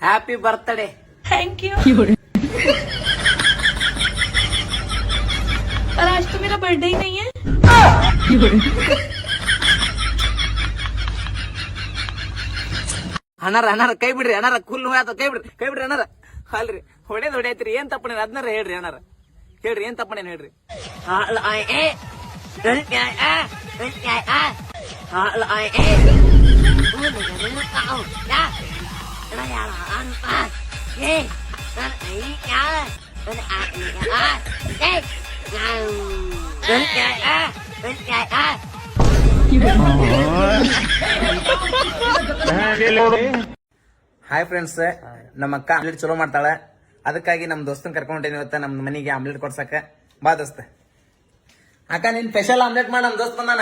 Happy birthday thank you और आज तो मेरा बर्थडे ही नहीं है ಅಣ್ಣಾರ ಅಣ್ಣಾರ ಕೈ ಬಿಡ್ರಿ ಅಣ್ಣಾರ ಕುಲ್ ಹೋಯ್ತು ಕೈ ಬಿಡ್ರಿ ಕೈ ಬಿಡ್ರಿ ಅಣ್ಣಾರ ಅಲ್ರಿ ಹೊಡೆದ್ ಹೊಡೆಯತ್ರಿ ಏನ್ ತಪ್ಪಣೇನ ಅದನ್ನಾರ ಹೇಳ್ರಿ ಅಣ್ಣಾರ ಹೇಳ್ರಿ ಏನ್ ತಪ್ಪಣೇನ ಹೇಳ್ರಿ ಹಾಯ್ ಫ್ರೆಂಡ್ಸ್ ನಮ್ಮ ಅಕ್ಕ ಆಮ್ಲೆಟ್ ಚಲೋ ಮಾಡ್ತಾಳೆ. ಅದಕ್ಕಾಗಿ ನಮ್ಮ ದೋಸ್ತನ್ ಕರ್ಕೊಂಡೇನಿ ಇವತ್ತ ನಮ್ಮ ಮನೆಗೆ ಆಮ್ಲೆಟ್ ಕೊಡ್ಸಕ ಬಾ ದೋಸ್ತ. ಅಕ್ಕ ನೀನ್ ಸ್ಪೆಷಲ್ ಆಮ್ಲೆಟ್ ಮಾಡ ನಮ್ ದೋಸ್ತ ಬಂದಾನ.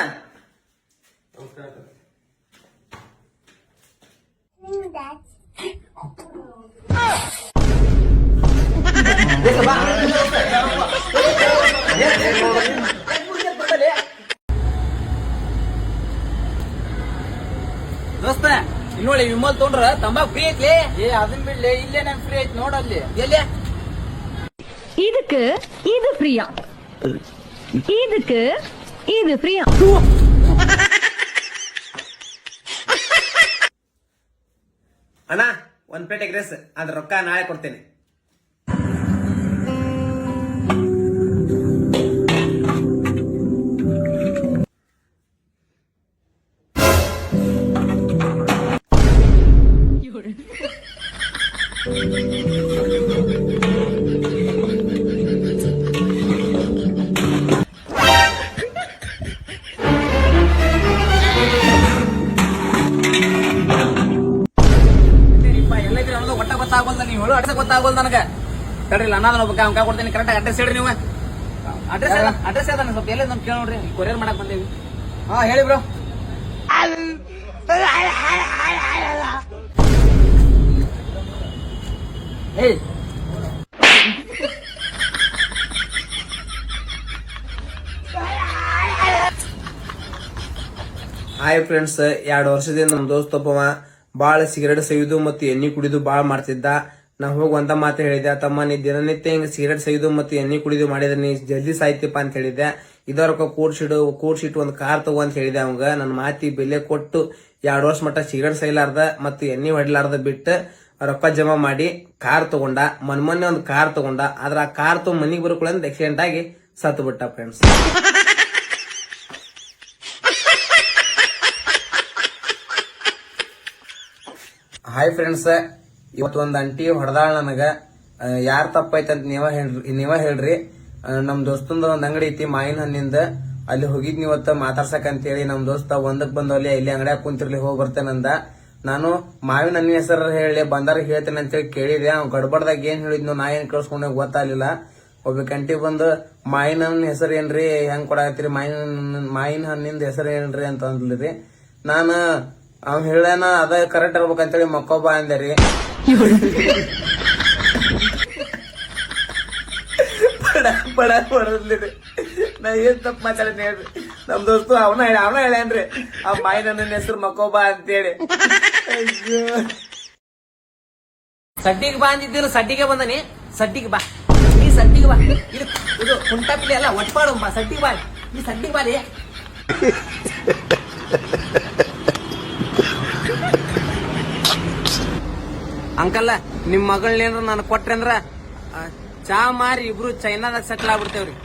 ದೋಸ್ತ ಇಲ್ಲಿ ನೋಡಿ ವಿಮಲ್ ತೊಗೊಂಡ್ರ ತಂಬಾಕ್ ಫ್ರೀ ಐತ್ಲಿ ಏ ಅದನ್ ಬಿಡ್ಲಿ ಇಲ್ಲೇ ನನ್ ಫ್ರೀ ಐತಿ ನೋಡಲ್ಲಿ ಎಲ್ಲಿ இதுக்கு இது ஃப்ரீயா இதுக்கு இது ஃப்ரீயா ಅಣ್ಣ ಒಂದ್ ಪ್ಲೇಟ್ ಎಗ್ ರೈಸ್ ಅದ್ರ ರೊಕ್ಕ ನಾಳೆ ಕೊಡ್ತೇನೆ ಗೊತ್ತಾಗೋಲ್ದ ನೀವು ಹೇಳು ಅಡ್ರೆಸ್ ಗೊತ್ತಾಗೋಲ್ದ ನನಗೆ. ತಡ್ರಿ ಅಣ್ಣ ಒಬ್ಬ ಅವ್ನ ಕೊಡ್ತೀನಿ. ಕರೆಕ್ಟ್ ಅಡ್ರೆಸ್ ಹೇಳ್ರಿ ನೀವು. ಅಡ್ರೆಸ್ ಅಡ್ರೆಸ್ ಅದ ಸ್ವಲ್ಪ ಎಲ್ಲಿ ನಮ್ ಕೇಳಿ ನೋಡ್ರಿ. ಕೊರಿಯರ್ ಮಾಡಕ್ ಬಂದೇವಿ. ಹಾ ಹೇಳಿ ಬ್ರೋ ಏಯ್. ಹಾಯ್ ಫ್ರೆಂಡ್ಸ್, ಎರಡು ವರ್ಷದಿಂದ ನಮ್ಮ ದೋಸ್ತ ಒಬ್ಬವ ಬಾಳ ಸಿಗರೇಟ್ ಸೇವಿದು ಮತ್ತು ಎಣ್ಣೆ ಕುಡಿದು ಬಾಳ ಮಾಡ್ತಿದ್ದ. ನಾ ಹೋಗುವಂತ ಮಾತು ಹೇಳಿದೆ ತಮ್ಮ ನೀ ದಿನನಿತ್ಯ ಹಿಂಗೆ ಸಿಗರೇಟ್ ಸೇವಿದು ಮತ್ತು ಎಣ್ಣೆ ಕುಡಿದು ಮಾಡಿದ್ರೆ ನೀ ಜಲ್ದಿ ಸಾಯ್ತಿಪ್ಪ ಅಂತ ಹೇಳಿದ್ದೆ. ಇದರೊಕ್ಕ ಕೂಡ್ಸಿಡು ಕೂಡ್ಸಿಟ್ಟು ಒಂದು ಕಾರ್ ತಗೋ ಅಂತ ಹೇಳಿದೆ ಅವಂಗ. ನನ್ನ ಮಾತಿ ಬೆಲೆ ಕೊಟ್ಟು ಎರಡು ವರ್ಷ ಮಟ್ಟ ಸಿಗರೇಟ್ ಸೈಲಾರ್ದ ಮತ್ತು ಎಣ್ಣೆ ಹೊಡ್ಲಾರ್ದ ಬಿಟ್ಟು ರೊಕ್ಕ ಜಮಾ ಮಾಡಿ ಕಾರ್ ತಗೊಂಡ ಮನ್ ಮೊನ್ನೆ ಒಂದು ಕಾರ್ ತಗೊಂಡ, ಆದ್ರೆ ಆ ಕಾರ್ ತಗೊಂಡ್ ಮನಿಗೆ ಬರ್ಕೊಳ್ಳೋದ್ ಆಕ್ಸಿಡೆಂಟ್ ಆಗಿ ಸತ್ತು ಬಿಟ್ಟ ಫ್ರೆಂಡ್ಸ್ ಹಾಯ್ ಫ್ರೆಂಡ್ಸ್ ಇವತ್ತು ಒಂದು ಅಂಟಿ ಹೊಡೆದಾಳ ನನಗ. ಯಾರು ತಪ್ಪೈತೆ ನೀವ ಹೇಳ್ರಿ ನೀವ ಹೇಳ್ರಿ. ನಮ್ಮ ನಮ್ ದೋಸ್ತಂದ ಒಂದ್ ಅಂಗಡಿ ಐತಿ ಮಾಯಿನ ಹಣ್ಣಿಂದ. ಅಲ್ಲಿ ಹೋಗಿದ್ನಿ ಇವತ್ತು ಮಾತಾಡ್ಸಕ್ ಅಂತ ಹೇಳಿ ನಮ್ ದೋಸ್ತ ಒಂದಕ್ ಬಂದವಲ್ಲಿ ಇಲ್ಲಿ ಅಂಗಡಿಯಾಗ ಕುಂತಿರ್ಲಿ, ಹೋಗಿ ಬರ್ತೇನಂದ. ನಾನು ಮಾವಿನ ನನ್ನ ಹೆಸರು ಹೇಳಿ ಬಂದಾರ ಹೇಳ್ತೇನೆ ಅಂತ ಹೇಳಿ ಕೇಳಿದೆ. ಅವ್ನು ಗಡ್ಬಡ್ದಾಗ ಏನು ಹೇಳಿದ್ನು ನಾ ಏನು ಕೇಳಿಸ್ಕೊಂಡೆ ಗೊತ್ತಾಗ್ಲಿಲ್ಲ. ಒಬ್ಬ ಕಂಟಿ ಬಂದು, ಮಾವಿನ ಹಣ್ಣಿನ ಹೆಸರು ಏನ್ರಿ? ಹೆಂಗ್ ಕೊಡಾಕತ್ತೀರಿ? ಮಾವಿನ ಮಾವಿನ ಹಣ್ಣಿಂದ ಹೆಸರು ಏನ್ರಿ? ಅಂತ ಅಂದ್ಲಿ ನಾನು, ಅವ್ನು ಹೇಳ್ಯಾನ, ಅದ ಕರೆಕ್ಟ್ ಇರ್ಬೇಕಂತೇಳಿ ಮಕ್ಕೊಬ್ಬ ಅಂದೆ ರೀ. ಬಡ ಬಡ ನಾ ಏನ್ ತಪ್ಪು ಮಾತಾಡ್ತೀನಿ ಹೇಳ್ರಿ? ನಮ್ ದೋಸ್ತು ಅವನ ಅವನ ಹೇಳ್ಯಾನ್ರಿ, ಆ ಮಾಯಿನ ಹಣ್ಣಿನ ಹೆಸರು ಮಕ್ಕೊಬ್ಬ ಅಂತೇಳಿ ಸಡ್ಡಿಗೆ ಬಾ ಅಂದಿದ್ದೀರ ಸಡ್ಡಿಗೆ ಬಂದನಿ. ಸಡ್ಡಿಗೆ ಬಾ. ಈ ಸಡ್ಡಿಗೆ ಬಾ. ಇದು ಇದು ಕುಂಟಾಪಿಲಿ ಅಲ್ಲ, ಒಟ್ಪಾಡು ಬಾ. ಸಡ್ಡಿಗೆ ಬಾ. ಈ ಸಡ್ಡಿಗೆ ಬಾ ರೀ. ಅಂಕಲ್ಲ ನಿಮ್ ಮಗಳನ್ನೇನ್ರ ನಾನು ಕೊಟ್ರೆ ಅಂದ್ರ ಚಾ ಮಾರಿ ಇಬ್ರು ಚೈನಾದಾಗ ಸೆಟ್ಲ್ ಆಗ್ಬಿಡ್ತೇವ್ರಿ.